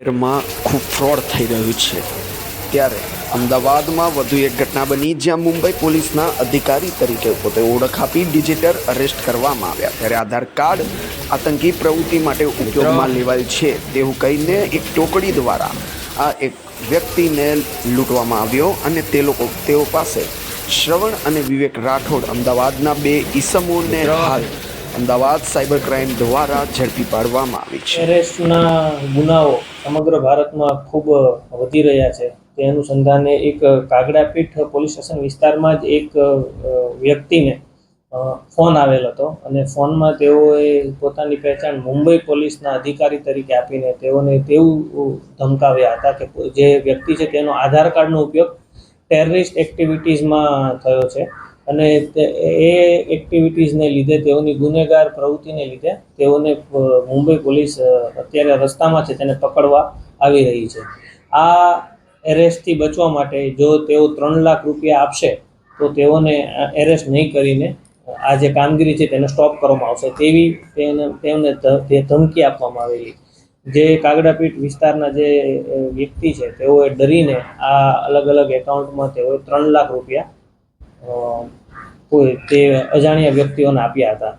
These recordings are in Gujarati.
શહેરમાં ખૂબ ફ્રોડ થઈ રહ્યું છે. ત્યારે અમદાવાદમાં વધુ એક ઘટના બની જ્યાં મુંબઈ પોલીસના અધિકારી તરીકે પોતે ઓળખ આપી ડિજિટલ અરેસ્ટ કરવામાં આવ્યા. ત્યારે આધાર કાર્ડ આતંકી પ્રવૃત્તિ માટે ઉપયોગમાં લેવાય છે તેવું કહીને એક ટોકડી દ્વારા આ એક વ્યક્તિને લૂંટવામાં આવ્યો અને તે લોકો તેઓ પાસે શ્રવણ અને વિવેક રાઠોડ અમદાવાદના બે ઈસમોને હાલ અમદાવાદ સાયબર ક્રાઇમ દ્વારા ઝડપી પાડવામાં આવી છે. એરેસ્ટના ગુનાઓ સમગ્ર ભારતમાં ખૂબ વધી રહ્યા છે. તે અનુસંધાને એક કાગડાપીઠ પોલીસ સ્ટેશન વિસ્તારમાં જ એક વ્યક્તિને ફોન આવેલ હતો અને ફોનમાં તેઓએ પોતાની પહેચાન મુંબઈ પોલીસના અધિકારી તરીકે આપીને તેઓને તેવું ધમકાવ્યા હતા કે જે વ્યક્તિ છે તેનો આધાર કાર્ડનો ઉપયોગ ટેરરિસ્ટ એક્ટિવિટીઝમાં થયો છે. અને એ એક્ટિવિટીઝને લીધે, તેઓની ગુનેગાર પ્રવૃત્તિને લીધે તેઓને મુંબઈ પોલીસ અત્યારે રસ્તામાં છે તેને પકડવા આવી રહી છે. આ એરેસ્ટથી બચવા માટે જો તેઓ ત્રણ લાખ રૂપિયા આપશે, તો તેઓને એરેસ્ટ નહીં કરીને આ જે કામગીરી છે તેને સ્ટોપ કરવામાં આવશે. તેવી તેને તેમને તે ધમકી આપવામાં આવેલી. જે કાગડાપીઠ વિસ્તારના જે વ્યક્તિ છે, તેઓએ ડરીને આ અલગ અલગ એકાઉન્ટમાં તેઓએ ત્રણ લાખ રૂપિયા કોઈ તે અજાણ્યા વ્યક્તિઓને આપ્યા હતા.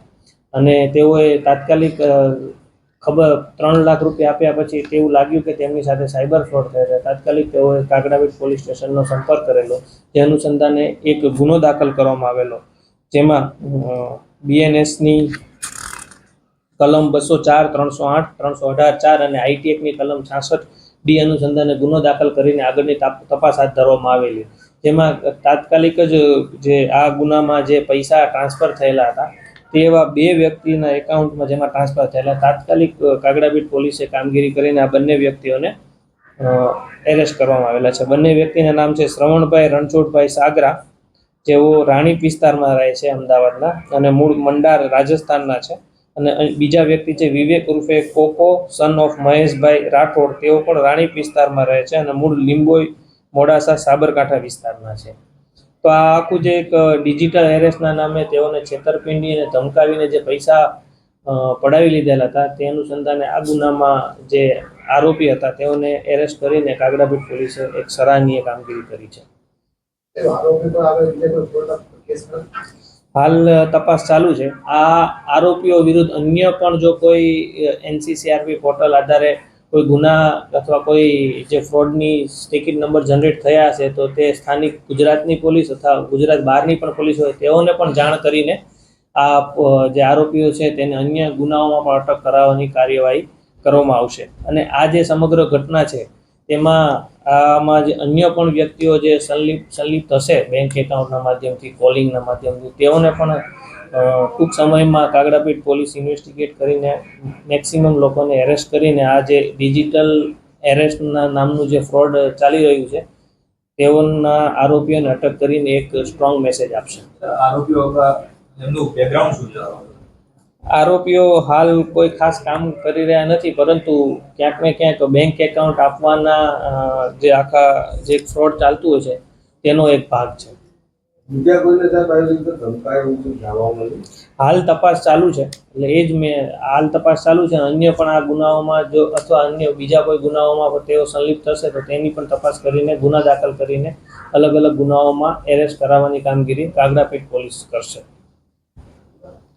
અને તેઓએ તાત્કાલિક ખબર ત્રણ લાખ રૂપિયા આપ્યા પછી તેવું લાગ્યું કે તેમની સાથે સાયબર ફ્રોડ થયો છે. તાત્કાલિક તેઓએ કાગડાવીટ પોલીસ સ્ટેશનનો સંપર્ક કરેલો. જે અનુસંધાને એક ગુનો દાખલ કરવામાં આવેલો. જેમાં બીએનએસની કલમ બસો ચાર, ત્રણસો આઠ, ત્રણસો અઢાર, ચાર અને આઈટી એક્ટની કલમ છાસઠ ડી અનુસંધાને ગુનો દાખલ કરીને આગળની તપાસ હાથ ધરવામાં આવેલી. જેમાં તાત્કાલિક જ જે આ ગુનામાં જે પૈસા ટ્રાન્સફર થયેલા હતા તેવા બે વ્યક્તિના એકાઉન્ટમાં જેમાં ટ્રાન્સફર થયેલા. તાત્કાલિક કાગડાબીટ પોલીસે કામગીરી કરીને આ બંને વ્યક્તિઓને એરેસ્ટ કરવામાં આવેલા છે. બંને વ્યક્તિના નામ છે શ્રવણભાઈ રણછોડભાઈ સાગરા, જેઓ રાણીપ વિસ્તારમાં રહે છે અમદાવાદના અને મૂળ મંડાર રાજસ્થાનના છે. અને બીજા વ્યક્તિ છે વિવેક ઉર્ફે કોકો સન ઓફ મહેશભાઈ રાઠોડ, તેઓ પણ રાણીપ વિસ્તારમાં રહે છે અને મૂળ લીંબોઈ મોડાસા સાબરકાંઠા વિસ્તારના છે. તો આ આખું જે એક ડિજિટલ એરેસ્ટના નામે તેઓને છેતરપિંડી અને ધમકાવીને જે પૈસા પડાવી લીધેલા હતા તે અનુસંધાને આ ગુનામાં જે આરોપી હતા તેઓને એરેસ્ટ કરીને કાગડાપીઠ પોલીસે એક સરાહનીય કામગીરી કરી છે? હાલ તપાસ ચાલુ છે. આ આરોપીઓ વિરુદ્ધ અન્ય પણ જો કોઈ એનસીસીઆરપી પોર્ટલ આધારે કોઈ ગુના અથવા કોઈ જે ફ્રોડની ટિકિટ નંબર જનરેટ થયા હશે, તો તે સ્થાનિક ગુજરાતની પોલીસ અથવા ગુજરાત બહારની પણ પોલીસ હોય, તેઓને પણ જાણ કરીને આ જે આરોપીઓ છે તેને અન્ય ગુનાઓમાં પણ અટક કરાવવાની કાર્યવાહી કરવામાં આવશે. અને આ જે સમગ્ર ઘટના છે, તેમાં આમાં જે અન્ય પણ વ્યક્તિઓ જે સંલિપ્ત સંલિપ્ત હશે બેંક એકાઉન્ટના માધ્યમથી કોલિંગના માધ્યમથી, તેઓને પણ ટૂંક સમયમાં કાગડાપીઠ પોલીસ ઇન્વેસ્ટિગેટ કરીને મેક્સિમમ લોકોને એરેસ્ટ કરીને આ જે ડિજિટલ એરેસ્ટના નામનું જે ફ્રોડ ચાલી રહ્યું છે તેઓના આરોપીઓને અટક કરીને એક સ્ટ્રોંગ મેસેજ આપશે. આરોપીઓ એમનું બેકગ્રાઉન્ડ શું છે? આરોપીઓ હાલ કોઈ ખાસ કામ કરી રહ્યા નથી પરંતુ ક્યાંક ને ક્યાંક બેંક એકાઉન્ટ આપવાના જે આખા જે ફ્રોડ ચાલતું હોય છે તેનો એક ભાગ છે. બીજા કોઈને સાહેબ આવી હાલ તપાસ ચાલુ છે. એટલે એ જ મેં હાલ તપાસ ચાલુ છે. અન્ય પણ આ ગુનાઓમાં જો અથવા અન્ય બીજા કોઈ ગુનાઓમાં તેઓ સંલિપ્ત થશે તો તેની પણ તપાસ કરીને, ગુના દાખલ કરીને અલગ અલગ ગુનાઓમાં એરેસ્ટ કરાવવાની કામગીરી કાગડાપેટ પોલીસ કરશે.